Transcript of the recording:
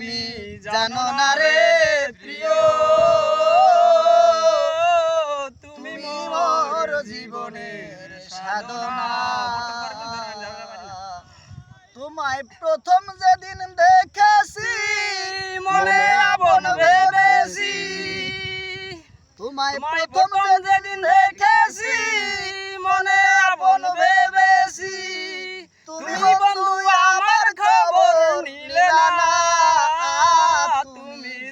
তুমি জানো না রে প্রিয়। তুমি মোর জীবনের সাধনা। তোমায় প্রথম যেদিন দেখেছি মনে আপন ভেবেছি। তোমায় প্রথম যেদিন দেখেছি